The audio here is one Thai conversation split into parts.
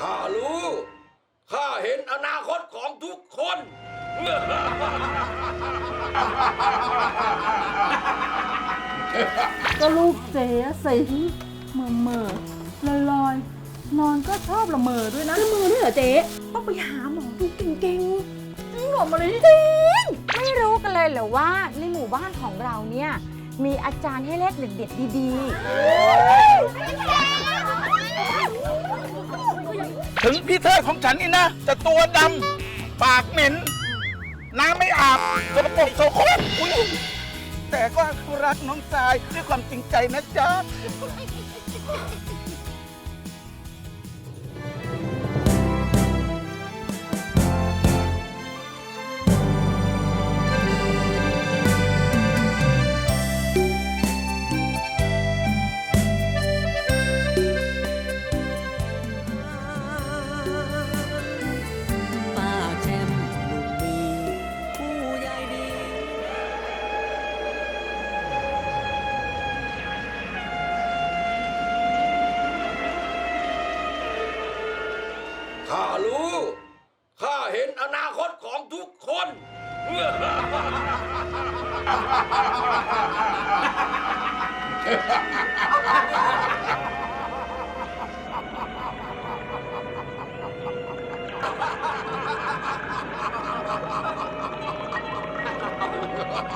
ข้ารู้ ข้าเห็นอนาคตของทุกคน ก็ลูกเจ๊สิเมื่อเมื่อลอยลอยๆนอนก็ชอบละเมอด้วยนะ ละเมอด้วยเหรอเจ๊ต้องไปหาหมอดูเก่งจริงเหรอมาเลยๆไม่รู้กันเลยเหรอว่าในหมู่บ้านของเราเนี่ย มีอาจารย์ให้เลขเด็ดๆดี ถึงพี่เทอของฉันนี่นะจะตัวดำปากเหม็นน้ำไม่อาบสกปรกโสโครกอุ๊ยแต่ก็รักน้องทรายด้วยความจริงใจนะจ๊ะ เ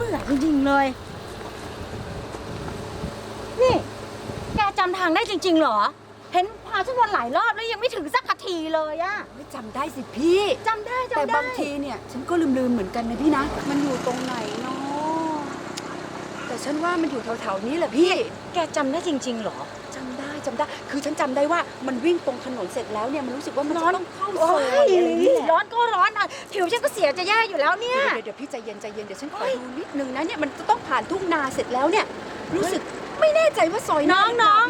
บื่อจริงๆเลย นี่ แกจำทางได้จริงๆเหรอ เห็นพาฉันวนหลายรอบแล้วยังไม่ถึง เลยอะไม่จำได้สิพี่ จำได้จำได้แต่บางทีเนี่ยฉันก็ลืมๆเหมือนกันนะพี่นะ มันอยู่ตรงไหนเนาะแต่ฉันว่ามันอยู่แถวๆนี้แหละพี่ แกจำได้จริง ๆ เหรอ จำได้จำได้ คือฉันจำได้ว่ามันวิ่งตรงถนนเสร็จแล้วเนี่ยมันรู้สึกว่ามันร้จะอนต้องเข้าโอ้ซอยอะไรนี่แหละร้อนก็ร้อนอะผิวฉันก็เสียจะแย่อยู่แล้วเนี่ย เดี๋ยวเดี๋ยวพี่ใจเย็นใจเย็นเดี๋ยวฉันขอดูนิดนึงนะเนี่ยมันจะต้องผ่านทุ่งนาเสร็จแล้วเนี่ย รู้สึกไม่แน่ใจว่าซอยน้องไหน้อง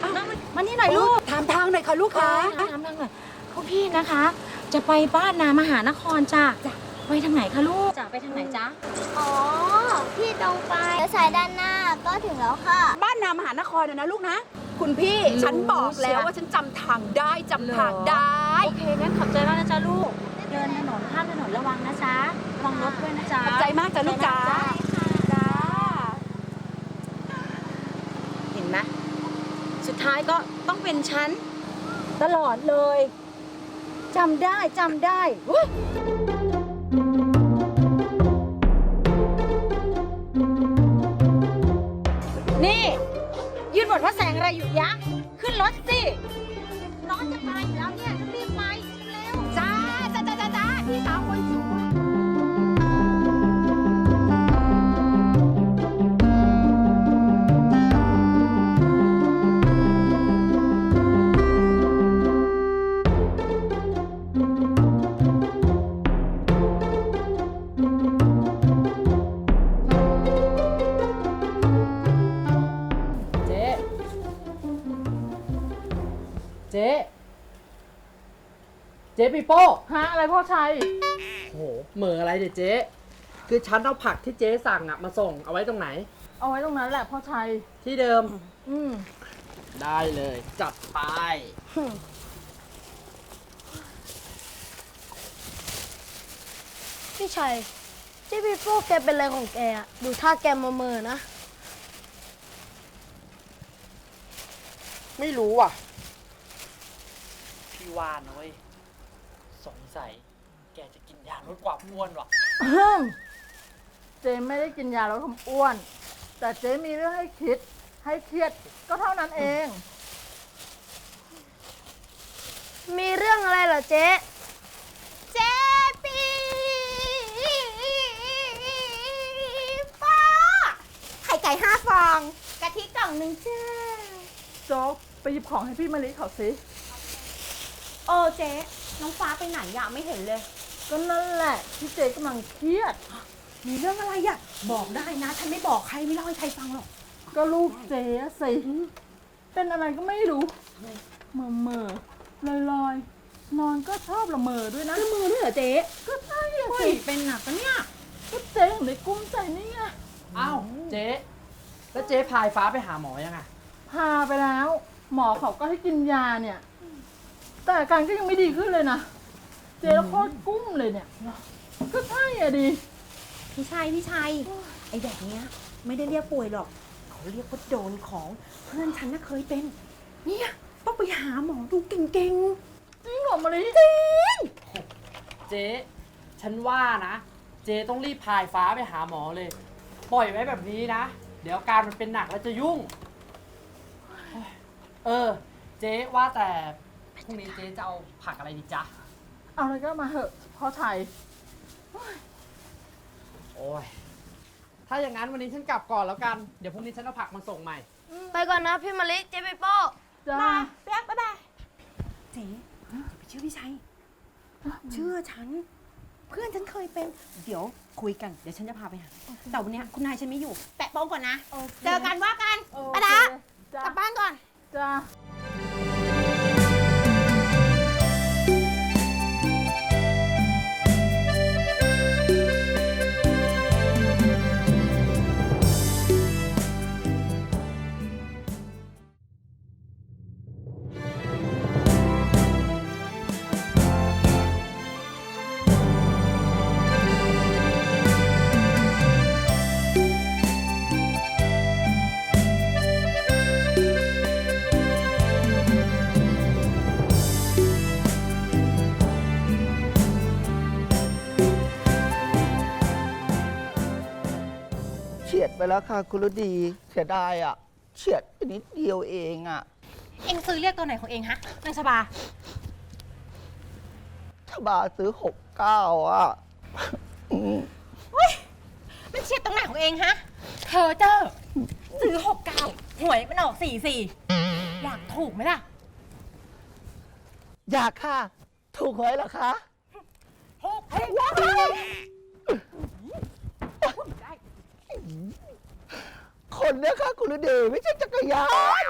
เอ้าน้องมามานี่หน่อยลูลูกกถามทางหน่อยค่ะลูกค้าถามทางหน่อยพ วกพี่นะคะ จะไปบ้านนามหานครจ้ะจ้ะไปทางไหนคะลูกจ้ะไปทางไหนจ๊ะอ๋อ พี่ตรงไปแล้วสายด้านหน้าก็ถึงแล้วค่ะ บ้านนามหานครนะนะลูกนะ คุณพี่ฉันบอกแล้วว่าฉันจำทางได้จำทางได้ โอเคงั้นขอบใจมากนะจ๊ะลูก เดินถนนข้ามถนนระวังนะจ๊ะระวังรถด้วยนะจ๊ะขอบใจมากจ้ะลูกจ๋าจ้าเห็นไหมสุดท้ายก็ต้องเป็นฉันตลอดเลย จำได้จำได้เฮ้ยนี่ ยืนบทว่าแสงอะไรอยู่ยะ ขึ้นรถสิร้อนจะตายอยู่แล้วเนี่ยรีบไปเร็วจ้าจ้าจ้าจ้าจ้าพี่สาวคนสวย จ๊เจ๊ปีโป้ฮะอะไรพ่อชัยโหเหมืออะไรเดี๋ยเจ๊คือฉันเอาผักที่เจ๊สั่งอะมาส่งเอาไว้ตรงไหน เอาไว้ตรงนั้นแหละพ่อชัย ที่เดิม อืมได้เลย จัดไปพี่ชัยเจ๊พี่โป้แกเป็นอะไรของแกอะดูท่าแกมาเมอๆนะ ไม่รู้อะ พี่ว่านะเว้ยสงสัย แกจะกินยาลดความอ้วนว่ะฮึ่มเจ๊ไม่ได้กินยาลดความอ้วน แต่เจ๊มีเรื่องให้คิด ให้เครียดก็เท่านั้นเอง มีเรื่องอะไรเหรอเจ๊เจ๊ปีป้าไข่ไก่ห้าฟอง กะทิกล่องหนึ่งจ้าโจ๊กไปหยิบของให้พี่มะลิเขาสิ เออเจ๊ น้องฟ้าไปไหนอะไม่เห็นเลย ก็นั่นแหละที่เจ๊กำลังเครียด มีเรื่องอะไรอะบอกได้นะ ฉันไม่บอกใครไม่เล่าให้ใครฟังหรอกอก็ลูกเจ๊อะสิเป็นอะไรก็ไม่รู้เมื่อเมื่อลอยลอยๆ นอนก็ชอบละเมอด้วยนะ มือด้วยเหรอเจ๊ก็ใช่อะสิเป็นหนักปะเนี่ย ก็เจ๊ถึงได้กุ้มใจนี่ไงอ้าวเจ๊แล้วเจ๊พายฟ้าไปหาหมอยังไงพาไปแล้ว หมอเขาก็ให้กินยาเนี่ย แต่อาการก็ยังไม่ดีขึ้นเลยนะ เจ๊โคตรกุ้มเลยเนี่ย ก็ใช่อะดิพี่ชัยพี่ชัยไอ้แบบเนี้ย ไม่ได้เรียกป่วยหรอก เขาเรียกว่าโดนของเพื่อนฉันน่ะเคยเป็น เนี่ยต้องไปหาหมอดูเก่งจริงเหรอมาริเจ๊ฉันว่านะ เจ๊ต้องรีบพายฟ้าไปหาหมอเลย ปล่อยไว้แบบนี้นะ เดี๋ยวอาการมันเป็นหนักแล้วจะยุ่ง เออ เจ๊ว่าแต่ พรุ่งนี้เจ๊จะเอาผักอะไรดีจ๊ะ เอาอะไรก็มาเหอะพ่อชัยโอ้ย ถ้าอย่างนั้นวันนี้ฉันกลับก่อนแล้วกัน เดี๋ยวพรุ่งนี้ฉันเอาผักมาส่งใหม่ ไปก่อนนะพี่มะลิเจ๊ไปโป้จ้าเปียกบ๊ายบายๆเจ๊อย่าไปเชื่อพี่ชัยเชื่อฉัน เพื่อนฉันเคยเป็น เดี๋ยวคุยกัน เดี๋ยวฉันจะพาไปหา แต่วันเนี้ยคุณนายฉันไม่อยู่ แปะโป้ก่อนนะโอเคเจอกันว่ากันโอไปเคละจ้ากลับบ้านก่อน จ้า แล้วค่ะ คุณฤดีเสียดายอะเฉียดไปนิดเดียวเองอะ เอ็งซื้อเรียกตัวไหนของเองฮะนางชบา ถ้าบาซื้อหกเก้าอะอืมมันเฉียดตรงไหนของเองฮะเธอเจอซื้อหกเก้าหวยมันออกสี่สี่อยากถูกไหมล่ะ อยากค่ะ ถูกหวยเหรอคะถูกถูก คนเนี่ยค่ะคุณฤดีไม่ใช่จักรยาน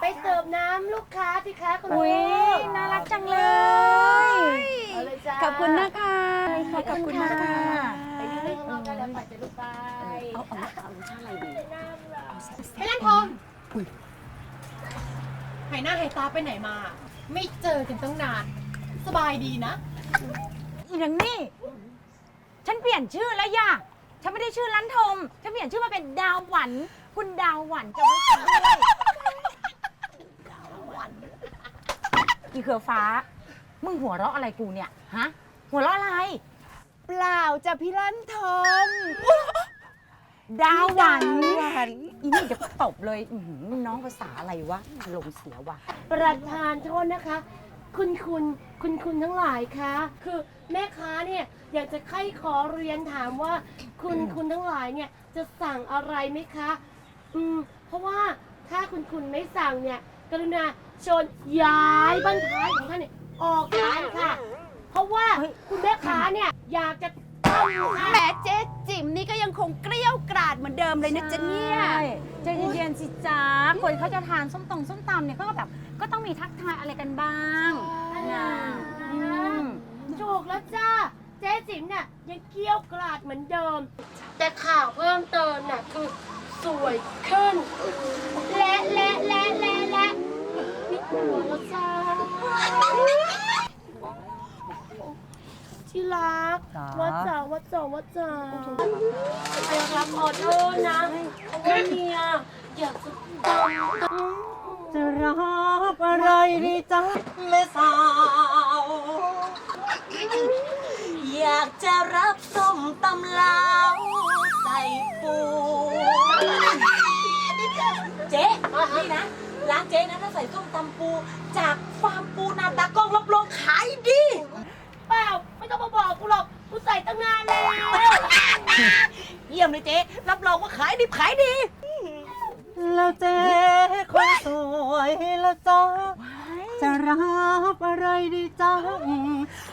ไปเสิร์ฟน้ำลูกค้าสิคะคุณอุ้ยลูกน่ารักจังเลย เอาเลยจ้าขอบคุณนะคะขอบคุณนะคะ ไปเล่นข้างนอกกันแล้วไปจะลูกไปเอาเอาเอารสชาติอะไรดีไปเล่นพรมหายหน้าหายตาไปไหนมา ไม่เจอกันตั้งนาน สบายดีนะ อีนังนี่ ฉันเปลี่ยนชื่อแล้วย่าฉันไม่ได้ชื่อลันทม ฉันเปลี่ยนชื่อมาเป็นดาวหวัน คุณดาวหวันจะไม่ฉันด้วยดาวหวันอีเขือฟ้า มึงหัวเราะอะไรกูเนี่ย ฮะ หัวเราะอะไร เปล่าจะพี่ลั่นทมดาวหวันดาวหวันอีนี่เดี๋ยวก็ตบเลยอื้อหือน้องภาษาอะไรวะอารมณ์เสียว่ะ ประธานโทษนะคะ คุณคุณคุณคุณทั้งหลายคะคือแม่ค้าเนี่ยอยากจะใคร่ขอเรียนถามว่า คุณคุณทั้งหลายเนี่ยจะสั่งอะไรไหมคะ อืมเพราะว่าถ้าคุณคุณไม่สั่งเนี่ย กรุณาเชนย้ายบ้านท้ายของท่านเนี่ยออกร้านค่ะ เพราะว่าเฮ้ยคุณแม่ค้าเนี่ยอยากจะต้มค่ะ แหมเจ๊จิ๋มนี่ก็ยังคงเกลี้ยวกราดเหมือนเดิมเลยนะจ๊ะเนี่ย ใช่ใจเย็นๆสิจ้าคนเขาจะทานส้มตรงส้มตำเนี่ยเขาก็แบบก็ต้องมีทักทายอะไรกันบ้างนะอืมถูกแล้วจ้า เจ๊จิ๋มเนี่ยยังเกรี้ยวกราดเหมือนเดิม แต่ข่าวเพิ่มเติมน่ะคือ สวยขึ้น และและและและและมีหัวแล้วจ้าที่รักจ๋า ว่าจ๋าว่าจ๋าว่าจ๋าอยากรับขอโทษนะเพราะว่าเมียอยากจะจะรับอะไรดีจ้าแม่สาว อยากจะรับส้มตำลาวใส่ปู เจ๊นี่นะ ร้านเจ๊นะถ้าใส่ส้มตำปู จากฟาร์มปูนาตากล้องรับรองขายดี เปล่า ไม่ต้องมาบอกกูหรอก กูใส่ตั้งนานแล้วเยี่ยมเลยเจ๊ รับรองว่าขายดีขายดี แล้วเจ๊คนสวยแล้วจ้าจะรับอะไรดีจ้า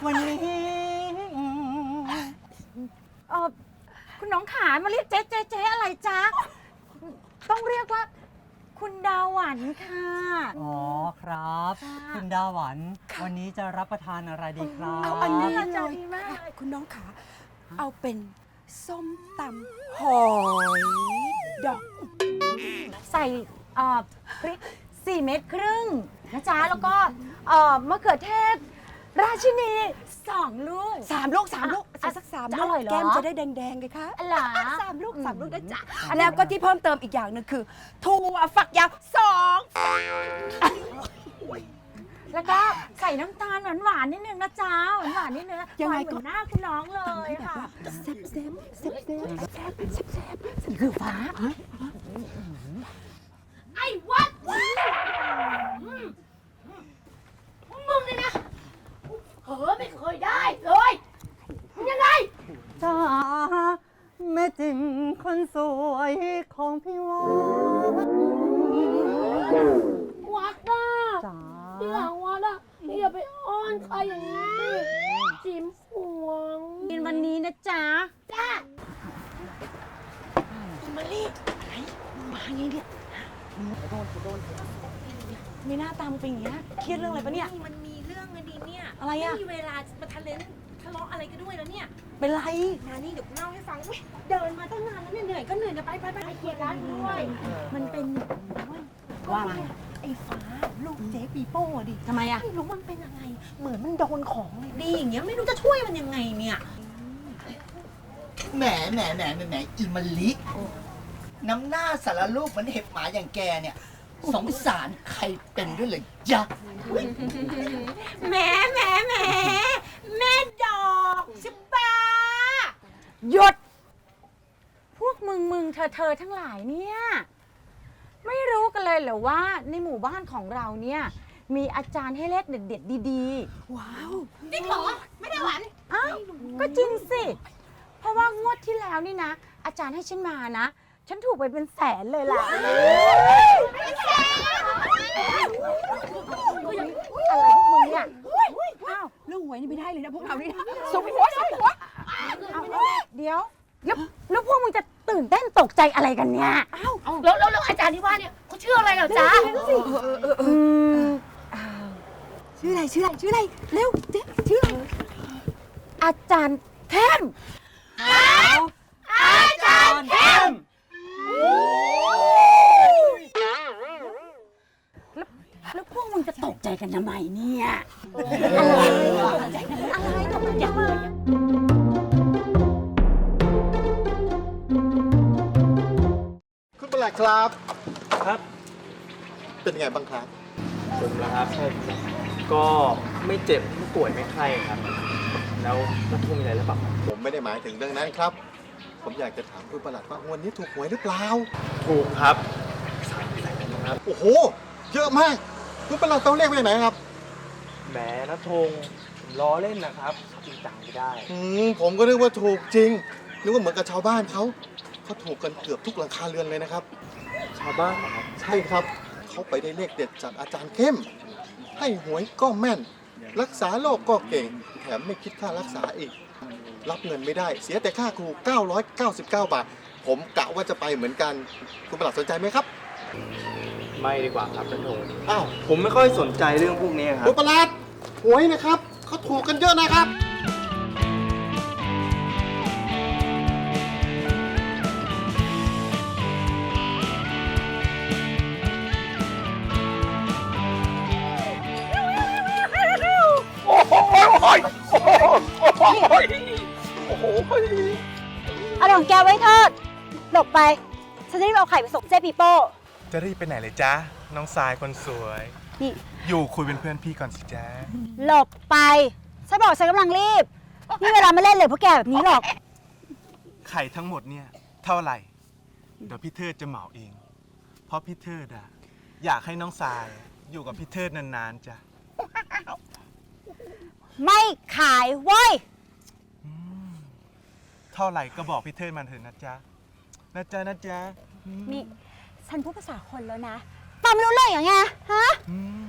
วันนี้เออคุณน้องขามาเรียกเจ๊เจ๊เจ๊อะไรจ๊ะ ต้องเรียกว่า คุณดาวหวันค่ะ อ๋อครับคุณดาหวัน วันนี้จะรับประทานอะไรดีครับเอาอันนี้น่าเลจะยดีมากคุณน้องขาเอาเป็นส้มตำหอยดอกใส่เอ่อพริกสี่เม็ดครึ่งนะจ๊ะ แล้วก็เอ่อมะเขือเทศ ราชินีสองลูกสามลูกสามลูก อะเอาสักสามจะลูอกร่อยเหรอ แก้มจะได้แดงๆไงคะอะไรเหรอสามลูกสามลูกนะจ๊ะแล้วก็ที่เพิ่มเติมอีกอย่างหนึ่งคือถั่วฝักยาวสองแล้วก็ใส่น้ำตาลหวานๆนิดนึงนะจ๊ะหวานๆนิดนึงหวานเหมือนหน้าคุณน้องเลยค่ะแซ่บแซ่บแซ่บแซ่บแซ่บแซ่บแซ่บคือฟ้าไอ้วัดอืมมึงเนี่ยนะเผลอไม่เคยได้เล ยมึงยังไงจ้าแม่จิมคนสวยของพี่วานวัดน่ะจ้าที่หลังวัดอะอย่าไปอ้อนใครอย่างนี้จิมห่วงกินวันนี้นะจ๊ะจ้าไม่น่าตามเป็นอย่างนี้ยเครียดเรื่องอะไรปะเนี่ยมันมีเรื่องอะดีเนี่ยอะไรอะม่มีเวลามาทะเลน ทะเลาะอะไรกันด้วยแล้วเนี่ย เป็นไร มานี่เดี๋ยวกูเล่าให้ฟังอุ๊ยเดินมาตั้งนานแล้วเนี่ยเหนื่อยก็เหนื่อยนะไปไปไปไปเคลียร์ร้านด้วย มันเป็นว่าอะไรไอ้ฟ้าลูกเจ๊ปีโป้ดิ ทำไมอะไม่รู้มันเป็นยังไง เหมือนมันโดนของเลยดีอย่างเงี้ยไม่รู้จะช่วยมันยังไงเนี่ย แหนแหนแหนแหนแหนอีมะลิน้ำหน้าสารลูกเหมือนเห็บหมาอย่างแกเนี่ย สงสารใครเป็นด้วยเลยจ๊ะแหมแหมแหม แม่ดอกใช่ปะหยุด พวกมึงมึงเธอเธอทั้งหลายเนี่ย ไม่รู้กันเลยเหรอว่าในหมู่บ้านของเราเนี่ย มีอาจารย์ให้เลขเด็ดๆดีว้าวจริงเหรอ ไม่ได้หวานๆอ้าวก็จริงสิ เพราะว่างวดที่แล้วนี่นะ อาจารย์ให้ฉันมานะ ฉันถูกไปเป็นแสนเลยล่ะอะไรพวกมึงเนี่ยอ้าวเรื่องหวยนี่ไม่ได้เลยนะพวกเรานี่นะสมหัวสมหัวเอาเอาเดี๋ยวแล้วแล้วพวกมึงจะตื่นเต้นตกใจอะไรกันเนี่ยแล้วแล้วแล้วอาจารย์ที่ว่าเนี่ยเขาชื่ออะไรเหรอจ๊ะอืมชื่ออะไรชื่ออะไรชื่ออะไรเร็วเจ๊ชื่ออะไรอาจารย์เข้ม กใจกันทำไมเนี่ย อะไรอะไรตกใจทำไมคุณประหลัดครับ ครับ เป็นไงบ้างครับ ผมนะครับ ก็ไม่เจ็บไม่ป่วยไม่ไข้ครับ แล้วนักทุ่งมีอะไรหรือเปล่าผมไม่ได้หมายถึงเรื่องนั้นครับ ผมอยากจะถามคุณประหลัดว่าวันนี้ถูกหวยหรือเปล่า ถูกครับสามแสนนะครับโอ้โห เยอะมาก คุณประหลัดต้องเลขไว้ไหนครับแหมนักทงผมล้อเล่นนะครับจริงจังไม่ได้ อืมผมก็นึกว่าถูกจริงนึกว่าเหมือนกับชาวบ้านเขาเขาถูกกันเกือบทุกหลังคาเรือนเลยนะครับ ชาวบ้านเหรอครับใช่ครับเขาไปได้เลขเด็ดจากอาจารย์เข้ม ให้หวยก็แม่น รักษาโรคก็เก่ง แถมไม่คิดค่ารักษาอีก รับเงินไม่ได้ เสียแต่ค่าครู 999 บาท ผมกะว่าจะไปเหมือนกัน คุณประหลัดสนใจไหมครับ ไม่ดีกว่าครับนักทงอ้าวผมไม่ค่อยสนใจเรื่องพวกนี้ครัคุบณประหลัดหวยนะครับเขาถูกกันเยอะนะครับอะไรของแกไว้เถิดหลบไป ฉันจะรีบเอาไข่ไปส่งเจ๊ปีโป้ จะรีบไปไหนเลยจ๊ะ น้องทรายคนสวย นี่ อยู่คุยเป็นเพื่อนพี่ก่อนสิจ๊ะ หลบไปฉันบอกฉันกำลังรีบ นี่เวลาไม่เล่นเลยพวกแกแบบนี้หรอก ไข่ทั้งหมดเนี่ย เท่าไหร่ เดี๋ยวพี่เทิดจะเหมาเอง เพราะพี่เทิดอะอยากให้น้องทรายอยู่กับพี่เทิดนานๆจ้ะ ไม่ขายเว้ย เท่าไหร่ก็บอกพี่เทิดมันเถอะนะจ๊ะ นะจ๊ะนะจ๊ะอืมนี่ ฉันพูดภาษาคนแล้วนะฟังไม่รู้เรื่องอย่างไงฮะอืม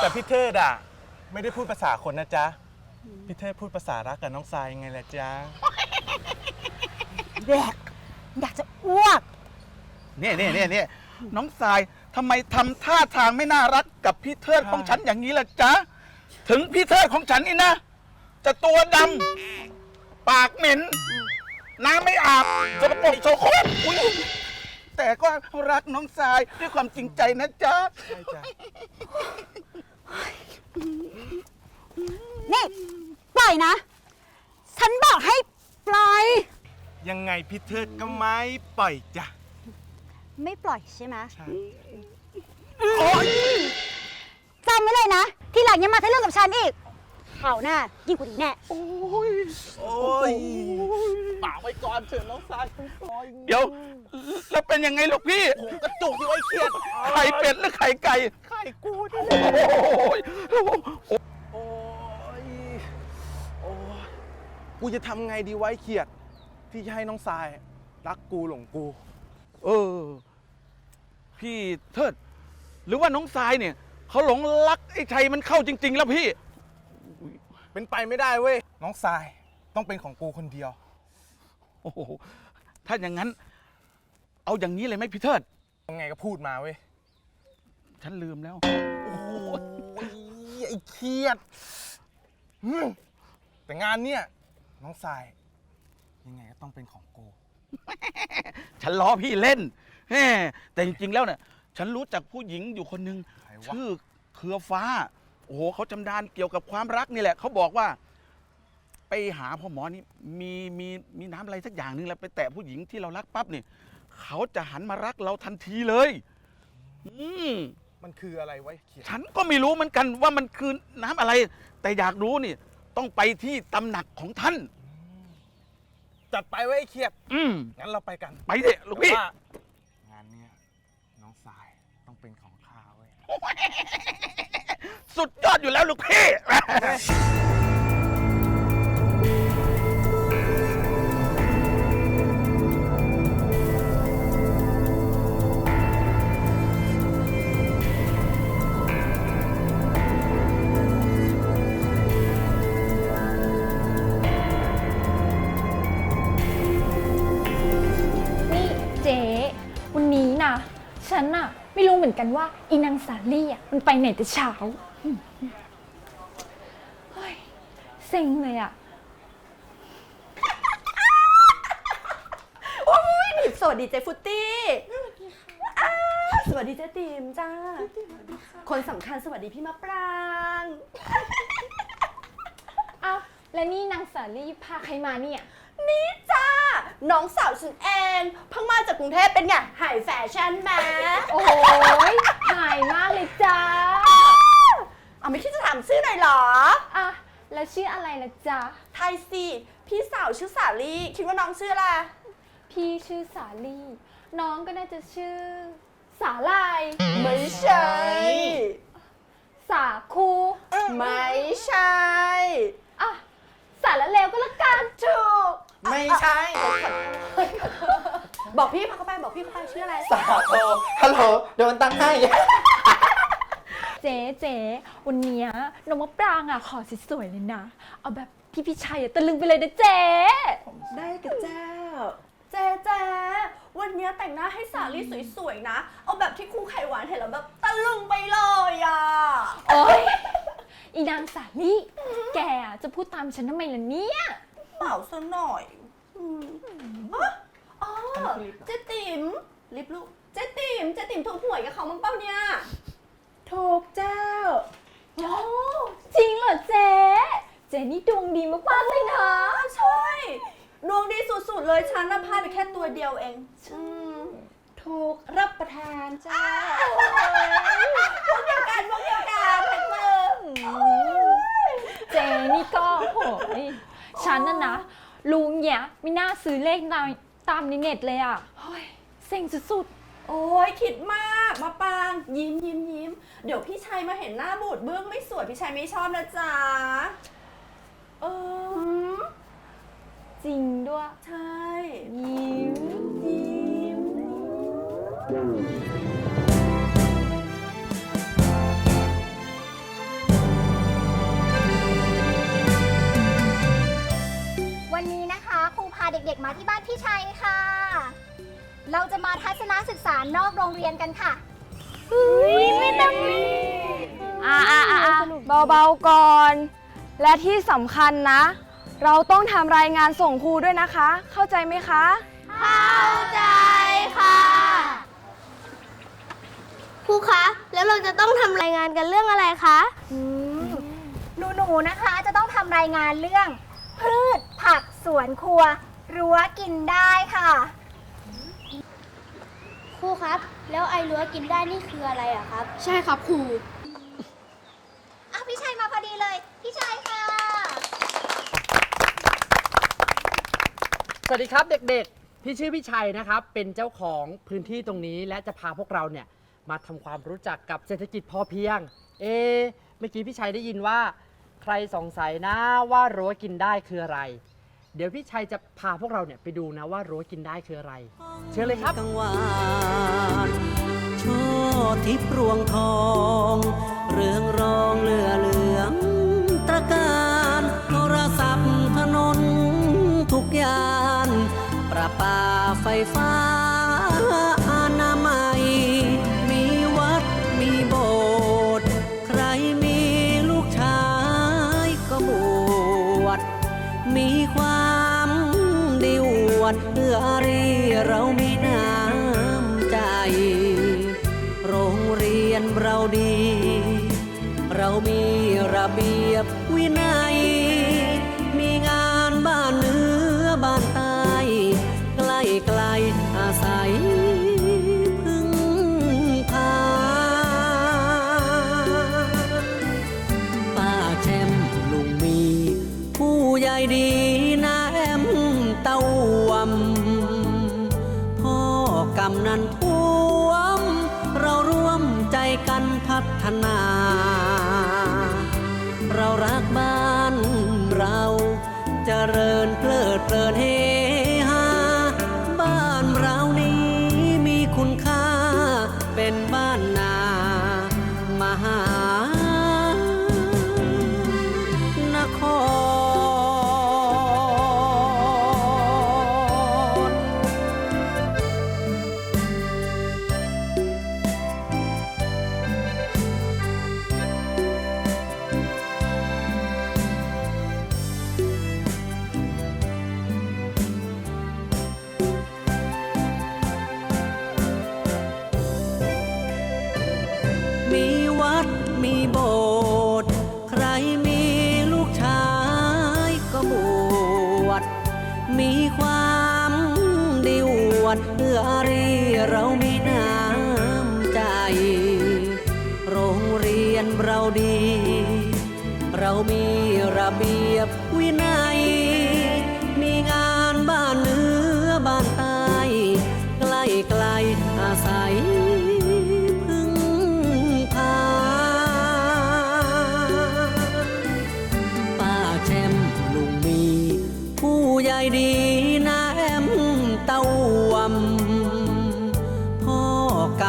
แต่พี่เทิดอะไม่ได้พูดภาษาคนนะจ๊ะ พี่เทิดพูดภาษารักกับน้องทรายยังไงล่ะจ๊ะแดกอยากจะอ้วก เนี่ยเนี่ยเนี่ยเนี่ยน้องสายทำไมทำท่าทางไม่น่ารักกับพี่เทิดของฉันอย่างนี้ล่ะจ๊ะ ถึงพี่เทิดของฉันนี่นะ จะตัวดำปากเหม็นน้ำไม่อาบสกปรกโสโครกอุ๊ย แต่ก็รักน้องสายด้วยความจริงใจนะจ๊ะนี่ปล่อยนะ ฉันบอกให้ปล่อย ยังไงพี่เทิดก็ไม่ปล่อยจ้ะไม่ปล่อยใช่ไหมใช่จำไว้เลยนะ ที่หลังอยังมาทะลึ่งกับฉันอีกเขาวหน้ายิ่งกว่านี้แน่ โอ้ย ปากไว้ก่อนเถอะน้องสายเดี๋ยว แล้วเป็นยังไงลูกพี่กระจุกที่ไว้เครียดไข่เป็ดหรือไข่ไก่ ไข่กูนี่โอ้ยโอ้ยโอ้ยกูจะทำไงดีไว้เขียด ที่จะให้น้องทราย รักกูหลงกู เออ พี่เทิด หรือว่าน้องสายเนี่ยเขาหลงรักไอ้ชัยมันเข้าจริง ๆ แล้วพี่ เป็นไปไม่ได้เว้ย น้องทรายต้องเป็นของกูคนเดียว โอ้โหถ้าอย่างนั้น เอาอย่างนี้เลยไหมพี่เทิด ยังไงก็พูดมาเว้ย ฉันลืมแล้ว โอ้ยไอ้เครียดอืมแต่งานเนี่ย น้องทราย ยังไงก็ต้องเป็นของกูฉันล้อพี่เล่นแฮ่แต่จริงๆแล้วเนี่ย ฉันรู้จักผู้หญิงอยู่คนหนึ่ง ใครวะ ชื่อเครือฟ้า โอ้โหเขาจำดานเกี่ยวกับความรักนี่แหละ เขาบอกว่า ไปหาพ่อหมอนี่มีมีมีน้ำอะไรสักอย่างหนึ่งแล้วไปแตะผู้หญิงที่เรารักปั๊บเนี่ยเขาจะหันมารักเราทันทีเลย อืม มันคืออะไรไว้เขียดฉันก็ไม่รู้เหมือนกันว่ามันคือน้ำอะไร แต่อยากรู้นี่ต้องไปที่ตำหนักของท่าน จัดไปไว้ไอ้เขียด อืม งั้นเราไปกันไปเถอะลูกพี่แต่ว่างานเนี่ยน้องทรายต้องเป็นของข้าเว้ย สุดยอดอยู่แล้วลูกพี่ กันว่าอีนางสาลี่อะมันไปไหนแต่เช้าเฮ้ยเซ็งเลยอะโอ้ยสวัสดีเจฟุตตี้อ้าวสวัสดีเจติมจ้า คนสำคัญสวัสดีพี่มะปรางอ้าวแล้วนี่นางสาลี่พาใครมาเนี่ย นี่จ้า น้องสาวฉันเองเพิ่งมาจากกรุงเทพเป็นไงหายแฟชั่นมาโอ้ยหายมากเลยจ้า เอาไม่คิดจะถามชื่อหน่อยเหรอ อะแล้ว ชื่ออะไรล่ะจ๊ะ ไทยสิพี่สาวชื่อสาลี่คิดว่าน้องชื่ออะไร พี่ชื่อสาลี่ น้องก็น่าจะชื่อ สาลาย ไม่ใช่ สาคูไม่ใช่ อะ สารละเลวก็แล้วกัน ถูก ไม่ใช่ บอกพี่พาเข้าไปบอกพี่เข้าไปชื่ออะไร สาโทฮัลโหลเดี๋ยวมันตั้งให้ เจ๊เจ๊วันเนี้ยน้องมะปรางอะขอสวยๆเลยนะ เอาแบบพี่พิชัยอะตะลึงไปเลยนะเจ๊ได้กับเจ้า เจ๊เจ๊วันเนี้ยแต่งหน้าให้สาลี่สวยๆนะ เอาแบบที่ครูไข่หวานเห็นแล้วแบบตะลึงไปเลยอะ โอ๊ยอีนางสาลี่แกอะจะพูดตามฉันทำไมล่ะเนี่ย เปล่าซะหน่อยอืมอ๋ออ๋อเจ๊ติ๋มลิปลูก เจ๊ติ๋มเจ๊ติ๋มถูกหวยกับเขามั้งเปล่าเนี่ย ถูกเจ้า โอ้จริงเหรอเจ๊เจ๊นี่ดวงดีมากๆเลยนะใช่ดวงดีสุดๆ เลยฉันน่ะพลาดไปแค่ตัวเดียวเอง อืมถูกรับประทานจ้าพวกเดียวกันพวกเดียวกันเห็นมึงเจ๊นี่ก็โหยฉันน่ะนะลุงเนี่ยไม่น่าซื้อเลขตามตามในเน็ตเลยอะเฮ้ยเซ็งสุด โอ้ยคิดมากมาปางยิ้มยิ้มยิ้มเดี๋ยวพี่ชัยมาเห็นหน้าบูดเบื้องไม่สวยพี่ชัยไม่ชอบนะจ๊ะเออๆจริงด้วย ใช่ยิ้มยิ้มวันนี้นะคะครูพาเด็กๆมาที่บ้านพี่ชัยค่ะ เราจะจะมาทัศนศึกษานอกโรงเรียนกันค่ะไม่ต้องอ่าอ่าอ่าเบาๆก่อน และที่สำคัญนะ เราต้องทำรายงานส่งครูด้วยนะคะ เข้าใจไหมคะ เข้าใจค่ะครูคะ แล้วเราจะต้องทำรายงานกันเรื่องอะไรคะหนูหนูๆนะคะจะต้องทำรายงานเรื่อง พืชผักสวนครัว รั้วกินได้ค่ะ ครูครับ แล้วไอ้รั้วกินได้นี่คืออะไรอะครับ ใช่ครับครูอ้าวพี่ชัยมาพอดีเลย พี่ชัยค่ะ สวัสดีครับเด็กๆ พี่ชื่อพี่ชัยนะครับ เป็นเจ้าของพื้นที่ตรงนี้และจะพาพวกเราเนี่ยมาทำความรู้จักกับเศรษฐกิจพอเพียง เอะเมื่อกี้พี่ชัยได้ยินว่า ใครสงสัยนะว่ารั้วกินได้คืออะไร เดี๋ยวพี่ชัยจะพาพวกเราเนี่ยไปดูนะว่ารั้วกินได้คืออะไร เชิญเลยครับ กังวานช่อทิพย์รวงทอง เรืองรองเหลือเหลืองตระการโทรศัพท์ถนนทุกยาน ประปาไฟฟ้า รีเนันท่วม เราร่วมใจกันพัฒนา เรารักบ้านเราจเจริญเพลิดเพลินเฮ อนเอื้อรีเรามีน้ำใจ โรงเรียนเราดี เรามี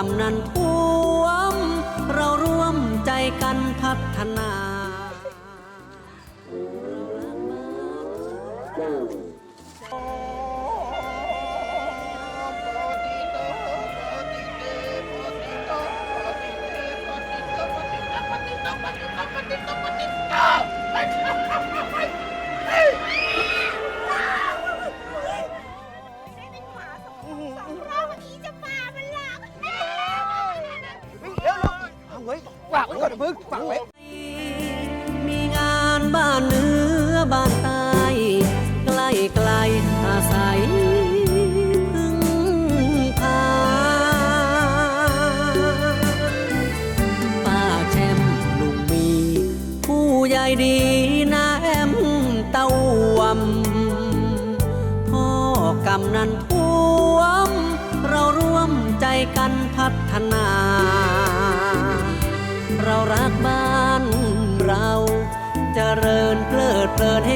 ำนันท่วม เราร่วมใจกันพัฒนา ฝากไว้ก่อนพึ่งฝากไว้ มีงานบ้านเหนือบ้านใต้ใกล้ไกลอาศัยพึ่งพาป้าแชมลุงมี ผู้ใหญ่ดีนาแอมเต้าวมพ่อกำนันท่วม เราร่วมใจกันพัฒนา ริญเพลิดเพลินเฮ